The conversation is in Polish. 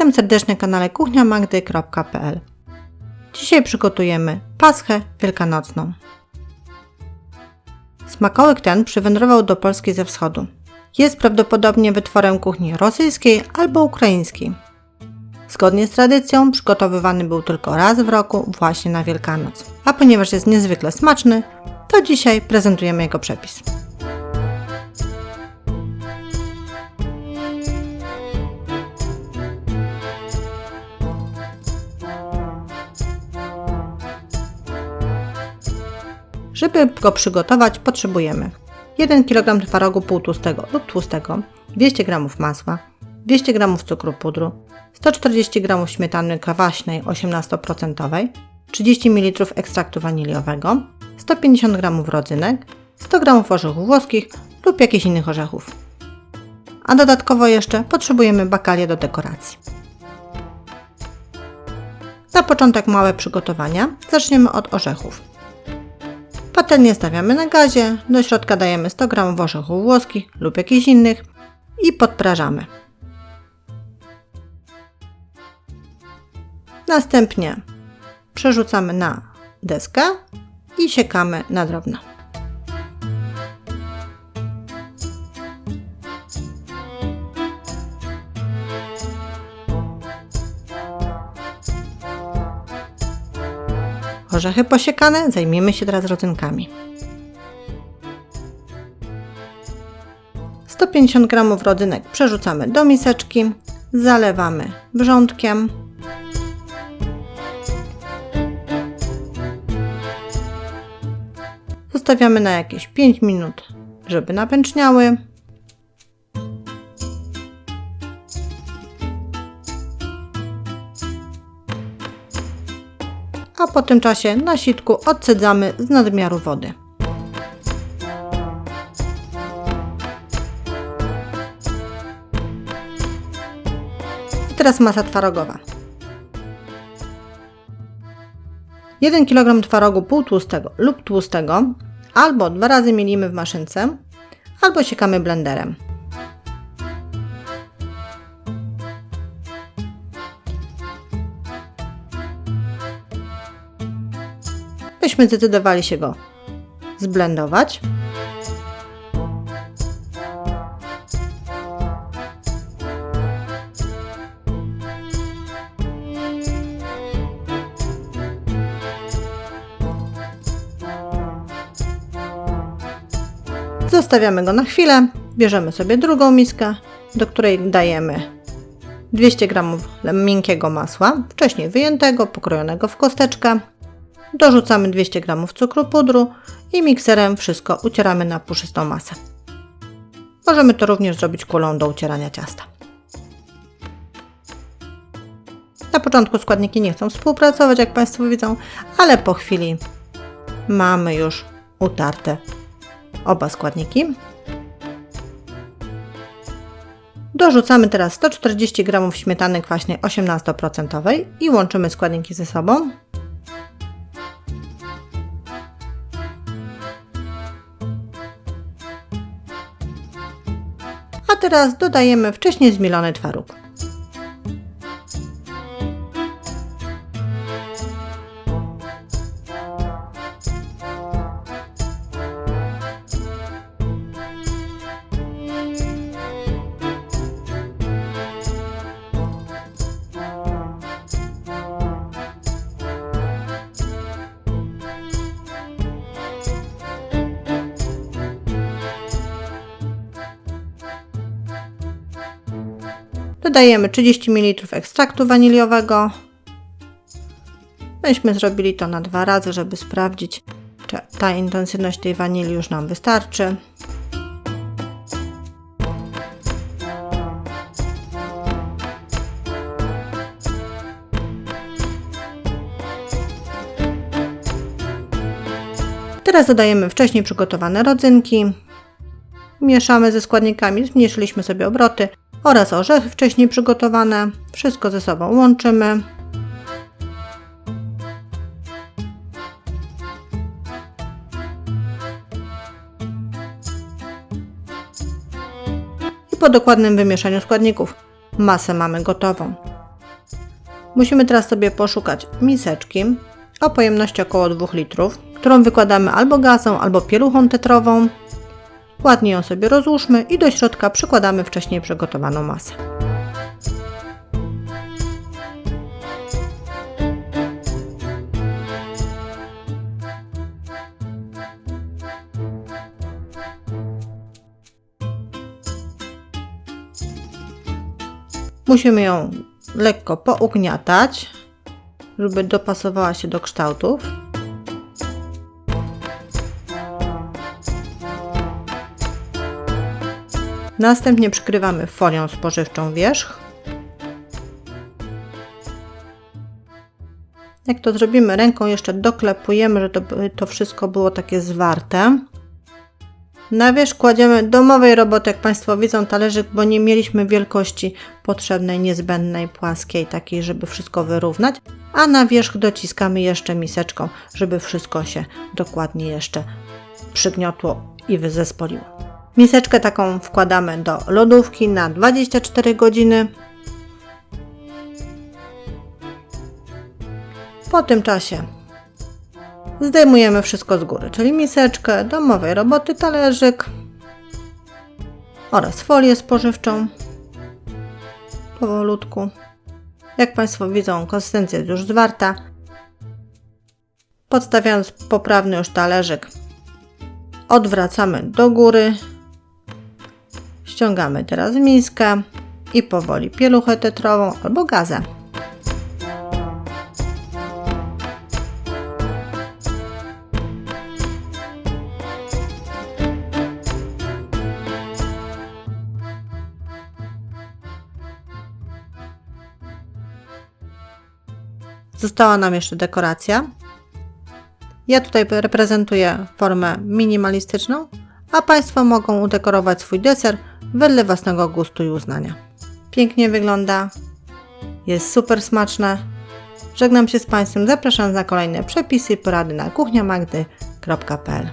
Witam serdecznie na kanale kuchniamagdy.pl Dzisiaj przygotujemy paschę wielkanocną. Smakołyk ten przywędrował do Polski ze wschodu. Jest prawdopodobnie wytworem kuchni rosyjskiej albo ukraińskiej. Zgodnie z tradycją przygotowywany był tylko raz w roku właśnie na Wielkanoc. A ponieważ jest niezwykle smaczny, to dzisiaj prezentujemy jego przepis. Żeby go przygotować, potrzebujemy 1 kg twarogu półtłustego lub tłustego, 200 g masła, 200 g cukru pudru, 140 g śmietany kwaśnej 18%, 30 ml ekstraktu waniliowego, 150 g rodzynek, 100 g orzechów włoskich lub jakichś innych orzechów. A dodatkowo jeszcze potrzebujemy bakalię do dekoracji. Na początek małe przygotowania. Zaczniemy od orzechów. Patelnię stawiamy na gazie, do środka dajemy 100 g orzechów włoskich lub jakichś innych i podprażamy. Następnie przerzucamy na deskę i siekamy na drobno. Orzechy posiekane, zajmiemy się teraz rodzynkami. 150 g rodzynek przerzucamy do miseczki, zalewamy wrzątkiem. Zostawiamy na jakieś 5 minut, żeby napęczniały. A po tym czasie na sitku odcedzamy z nadmiaru wody. Teraz masa twarogowa. 1 kg twarogu półtłustego lub tłustego albo dwa razy mielimy w maszynce, albo siekamy blenderem. Myśmy zdecydowali się go zblendować. Zostawiamy go na chwilę, bierzemy sobie drugą miskę, do której dajemy 200 g miękkiego masła, wcześniej wyjętego, pokrojonego w kosteczkę, Dorzucamy 200 g cukru pudru i mikserem wszystko ucieramy na puszystą masę. Możemy to również zrobić kulą do ucierania ciasta. Na początku składniki nie chcą współpracować, jak Państwo widzą, ale po chwili mamy już utarte oba składniki. Dorzucamy teraz 140 g śmietany kwaśnej 18% i łączymy składniki ze sobą. Teraz dodajemy wcześniej zmielony twaróg. Dodajemy 30 ml ekstraktu waniliowego. Myśmy zrobili to na dwa razy, żeby sprawdzić, czy ta intensywność tej wanilii już nam wystarczy. Teraz dodajemy wcześniej przygotowane rodzynki. Mieszamy ze składnikami, zmniejszyliśmy sobie obroty oraz orzechy wcześniej przygotowane. Wszystko ze sobą łączymy. I po dokładnym wymieszaniu składników masę mamy gotową. Musimy teraz sobie poszukać miseczki o pojemności około 2 litrów, którą wykładamy albo gazą, albo pieluchą tetrową. Ładnie ją sobie rozłóżmy i do środka przykładamy wcześniej przygotowaną masę. Musimy ją lekko pougniatać, żeby dopasowała się do kształtów. Następnie przykrywamy folią spożywczą wierzch. Jak to zrobimy ręką, jeszcze doklepujemy, że to, to wszystko było takie zwarte. Na wierzch kładziemy domowej roboty, jak Państwo widzą, talerzyk, bo nie mieliśmy wielkości potrzebnej, niezbędnej, płaskiej, takiej, żeby wszystko wyrównać. A na wierzch dociskamy jeszcze miseczką, żeby wszystko się dokładnie jeszcze przygniotło i wyzespoliło. Miseczkę taką wkładamy do lodówki na 24 godziny. Po tym czasie zdejmujemy wszystko z góry, czyli miseczkę, domowej roboty, talerzyk oraz folię spożywczą. Powolutku. Jak Państwo widzą, konsystencja jest już zwarta. Podstawiając poprawny już talerzyk, odwracamy do góry. Ściągamy teraz miskę i powoli pieluchę tetrową albo gazę. Została nam jeszcze dekoracja. Ja tutaj reprezentuję formę minimalistyczną, a Państwo mogą udekorować swój deser wedle własnego gustu i uznania. Pięknie wygląda, jest super smaczne. Żegnam się z Państwem, zapraszam na kolejne przepisy i porady na kuchniamagdy.pl